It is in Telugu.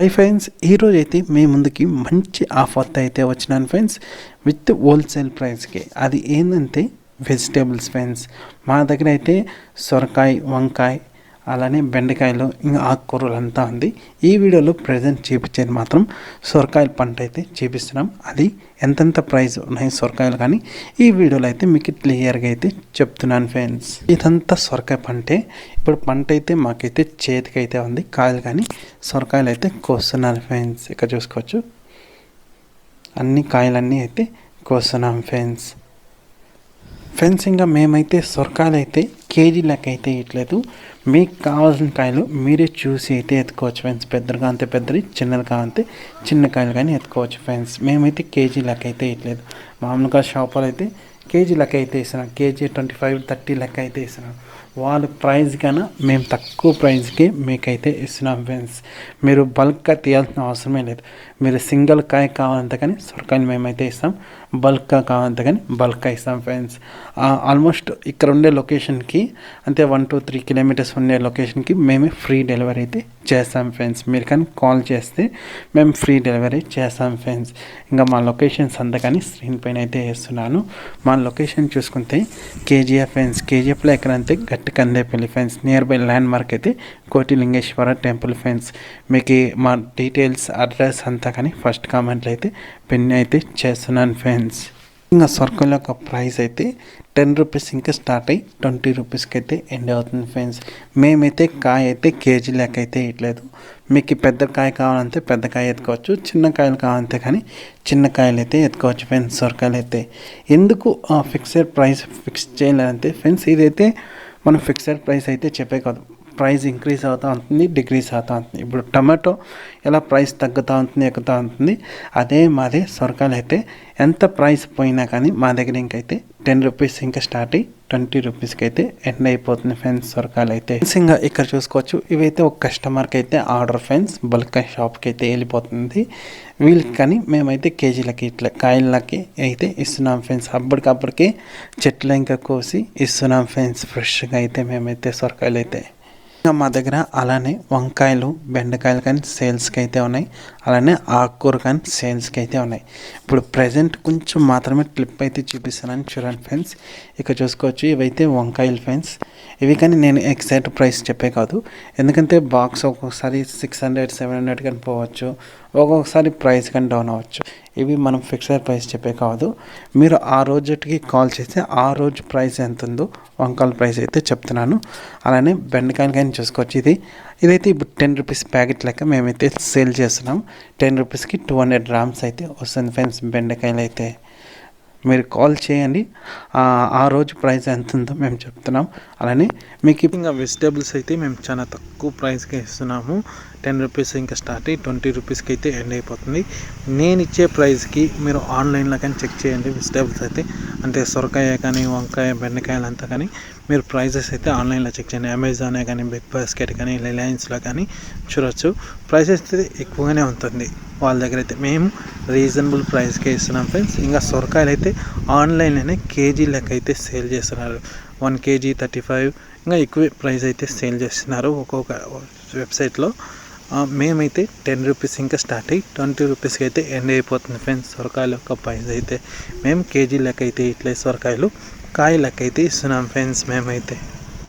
హై ఫ్రెండ్స్ ఈరోజు అయితే మీ ముందుకి మంచి ఆఫర్తో అయితే వచ్చినాను ఫ్రెండ్స్ విత్ హోల్సేల్ ప్రైస్కి అది ఏంటంటే వెజిటేబుల్స్ ఫ్రెండ్స్ మా దగ్గర అయితే సొరకాయ వంకాయ అలానే బెండకాయలు ఇంకా ఆకుకూరలు అంతా ఉంది. ఈ వీడియోలో ప్రజెంట్ చూపించేది మాత్రం సొరకాయల పంట అయితే చూపిస్తున్నాం. అది ఎంతెంత ప్రైస్ ఉన్నాయి సొరకాయలు కానీ ఈ వీడియోలో అయితే మీకు క్లియర్గా అయితే చెప్తున్నాను ఫ్రెండ్స్. ఇదంతా సొరకాయ పంటే. ఇప్పుడు పంట అయితే మాకైతే చేతికి అయితే ఉంది కాయలు కానీ సొరకాయలు అయితే కోస్తున్నాను ఫ్రెండ్స్. ఇక్కడ చూసుకోవచ్చు. అన్ని కాయలన్నీ అయితే కోస్తున్నాం ఫ్రెండ్స్. ఫ్రెండ్స్ ఇంకా మేమైతే సొరకాయలు అయితే కేజీ లెక్క అయితే ఇట్లేదు మీకు కావాల్సిన కాయలు మీరే చూసి అయితే ఎత్తుకోవచ్చు ఫ్రెండ్స్ పెద్దగా అంతే పెద్దది చిన్నది కావంతే చిన్న కాయలు కానీ ఎత్తుకోవచ్చు ఫ్రెండ్స్ మేమైతే కేజీ లెక్క అయితే ఇట్లేదు మామూలుగా షాపులు అయితే కేజీ లెక్క అయితే ఇస్తున్నాం. కేజీ ట్వంటీ ఫైవ్ థర్టీ లెక్క అయితే ఇస్తున్నాం. వాళ్ళ ప్రైస్ కన్నా మేము తక్కువ ప్రైస్కి మీకైతే ఇస్తున్నాం ఫ్రెండ్స్ మీరు బల్క్గా తీయాల్సిన అవసరమే లేదు. మీరు సింగిల్ కాయ కావాలంత కానీ సొరకాయలు మేమైతే ఇస్తాం. బల్క్గా కావాలంత కానీ బల్క్గా ఇస్తాం ఫ్రెండ్స్ ఆల్మోస్ట్ ఇక్కడ ఉండే లొకేషన్కి అంటే వన్ టూ త్రీ కిలోమీటర్స్ ఉండే లొకేషన్కి మేమే ఫ్రీ డెలివరీ అయితే చేస్తాం ఫ్రెండ్స్ మీరు కానీ కాల్ చేస్తే మేము ఫ్రీ డెలివరీ చేస్తాం ఫ్రెండ్స్ ఇంకా మా లొకేషన్స్ అంతా కానీ స్క్రీన్ పైన అయితే వేస్తున్నాను. మా లొకేషన్ చూసుకుంటే కేజీఎఫ్ ఫ్రెండ్స్ కేజీఎఫ్లో ఎక్కడంతే గట్టి Kandepalli friends nearby landmark అయితే కోటిలింగేశ్వర టెంపుల్ ఫ్రెండ్స్ మీకు మా డీటెయిల్స్ అడ్రస్ అంతా కానీ ఫస్ట్ కామెంట్లు అయితే పెన్ అయితే చేస్తున్నాను ఫ్రెండ్స్ ఇంకా సర్కిల్ యొక్క ప్రైస్ అయితే టెన్ రూపీస్ ఇంకా స్టార్ట్ అయ్యి ట్వంటీ రూపీస్కి అయితే ఎండ్ అవుతుంది ఫ్రెండ్స్ మేమైతే కాయ అయితే కేజీ లెక్క అయితే ఇట్లేదు మీకు పెద్ద కాయ కావాలంటే పెద్ద కాయ ఎత్తుకోవచ్చు చిన్న కాయలు కావాలంటే కానీ చిన్న కాయలు అయితే ఎత్తుకోవచ్చు ఫ్రెండ్స్ సొరకాయలు అయితే. ఎందుకు ఫిక్స్డ్ ప్రైస్ ఫిక్స్ చేయలేదంటే ఫ్రెండ్స్ ఇదైతే మనం ఫిక్స్డ్ ప్రైస్ అయితే చెప్పే కాదు. ప్రైస్ ఇంక్రీజ్ అవుతూ ఉంటుంది డిక్రీజ్ అవుతూ ఉంటుంది. ఇప్పుడు టమాటో ఎలా ప్రైస్ తగ్గుతూ ఉంటుంది ఎక్కుతూ ఉంటుంది అదే మాది సొరకాయలు అయితే ఎంత ప్రైస్ పోయినా కానీ మా దగ్గర ఇంకైతే టెన్ రూపీస్ ఇంకా స్టార్ట్ అయ్యి ట్వంటీ రూపీస్కి అయితే ఎండ్ అయిపోతుంది ఫ్రెండ్స్ సొరకాయలు అయితే ఇంకా ఇక్కడ చూసుకోవచ్చు. ఇవైతే ఒక కస్టమర్కి అయితే ఆర్డర్ ఫ్రెండ్స్ బల్క్ షాప్కి అయితే వెళ్ళిపోతుంది. వీళ్ళకి కానీ మేమైతే కేజీలకి ఇట్లా కాయలకి అయితే ఇస్తున్నాం ఫ్రెండ్స్. అప్పటికప్పటికి చెట్లు ఇంకా కోసి ఇస్తున్నాం ఫ్రెండ్స్ ఫ్రెష్గా అయితే మేమైతే సొరకాయలు అయితే మా దగ్గర అలానే వంకాయలు బెండకాయలు కానీ సేల్స్కి అయితే ఉన్నాయి. అలానే ఆకుకూర కానీ సేల్స్కి అయితే ఉన్నాయి. ఇప్పుడు ప్రజెంట్ కొంచెం మాత్రమే క్లిప్ అయితే చూపిస్తానని చూడండి ఫ్రెండ్స్. ఇక్కడ చూసుకోవచ్చు ఇవైతే వంకాయలు ఫ్రెండ్స్. ఇవి కానీ నేను ఎగ్జాక్ట్ ప్రైస్ చెప్పే కాదు. ఎందుకంటే బాక్స్ ఒక్కొక్కసారి సిక్స్ హండ్రెడ్ సెవెన్ హండ్రెడ్ కానీ పోవచ్చు. ఒక్కొక్కసారి ప్రైస్ కానీ డౌన్ అవ్వచ్చు. ఇవి మనం ఫిక్స్డ్ ప్రైస్ చెప్పే కాదు. మీరు ఆ రోజుకి కాల్ చేస్తే ఆ రోజు ప్రైస్ ఎంత ఉందో వంకాయల ప్రైస్ అయితే చెప్తున్నాను. అలానే బెండకాయలు కానీ చూసుకోవచ్చు ఇది. ఇదైతే ఇప్పుడు టెన్ రూపీస్ ప్యాకెట్ లెక్క మేమైతే సేల్ చేస్తున్నాం. టెన్ రూపీస్కి టూ హండ్రెడ్ గ్రామ్స్ అయితే వస్తుంది ఫ్రెండ్స్ బెండకాయలు అయితే మీరు కాల్ చేయండి. ఆ రోజు ప్రైస్ ఎంత ఉందో మేము చెప్తున్నాం. అలానే మీకు ఇంకా వెజిటేబుల్స్ అయితే మేము చాలా తక్కువ ప్రైస్కి ఇస్తున్నాము. టెన్ రూపీస్ ఇంకా స్టార్ట్ అయ్యి ట్వంటీ రూపీస్కి అయితే ఎండ్ అయిపోతుంది. నేను ఇచ్చే ప్రైస్కి మీరు ఆన్లైన్లో కానీ చెక్ చేయండి. వెజిటేబుల్స్ అయితే అంటే సొరకాయ కానీ వంకాయ బెండకాయలు అంతా కానీ మీరు ప్రైజెస్ అయితే ఆన్లైన్లో చెక్ చేయండి. అమెజానే కానీ బిగ్ బాస్కెట్ కానీ రిలయన్స్లో కానీ చూడొచ్చు. ప్రైసెస్ అయితే ఎక్కువగానే ఉంటుంది. వాళ్ళ దగ్గర అయితే మేము రీజనబుల్ ప్రైస్కే ఇస్తున్నాం ఫ్రెండ్స్ ఇంకా సొరకాయలు అయితే ఆన్లైన్లోనే కేజీ లెక్క అయితే సేల్ చేస్తున్నారు. వన్ కేజీ థర్టీ ఫైవ్ ఇంకా ఎక్కువ ప్రైస్ అయితే సేల్ చేస్తున్నారు ఒక్కొక్క వెబ్సైట్లో మేమైతే టెన్ రూపీస్ ఇంకా స్టార్ట్ అయ్యి ట్వంటీ రూపీస్కి అయితే ఎండ్ అయిపోతుంది ఫ్రెండ్స్ సొరకాయలు యొక్క ప్రైస్ అయితే. మేము కేజీ లెక్క అయితే ఇట్లే సొరకాయలు కాయ లెక్క అయితే ఇస్తున్నాం ఫ్రెండ్స్ మేమైతే.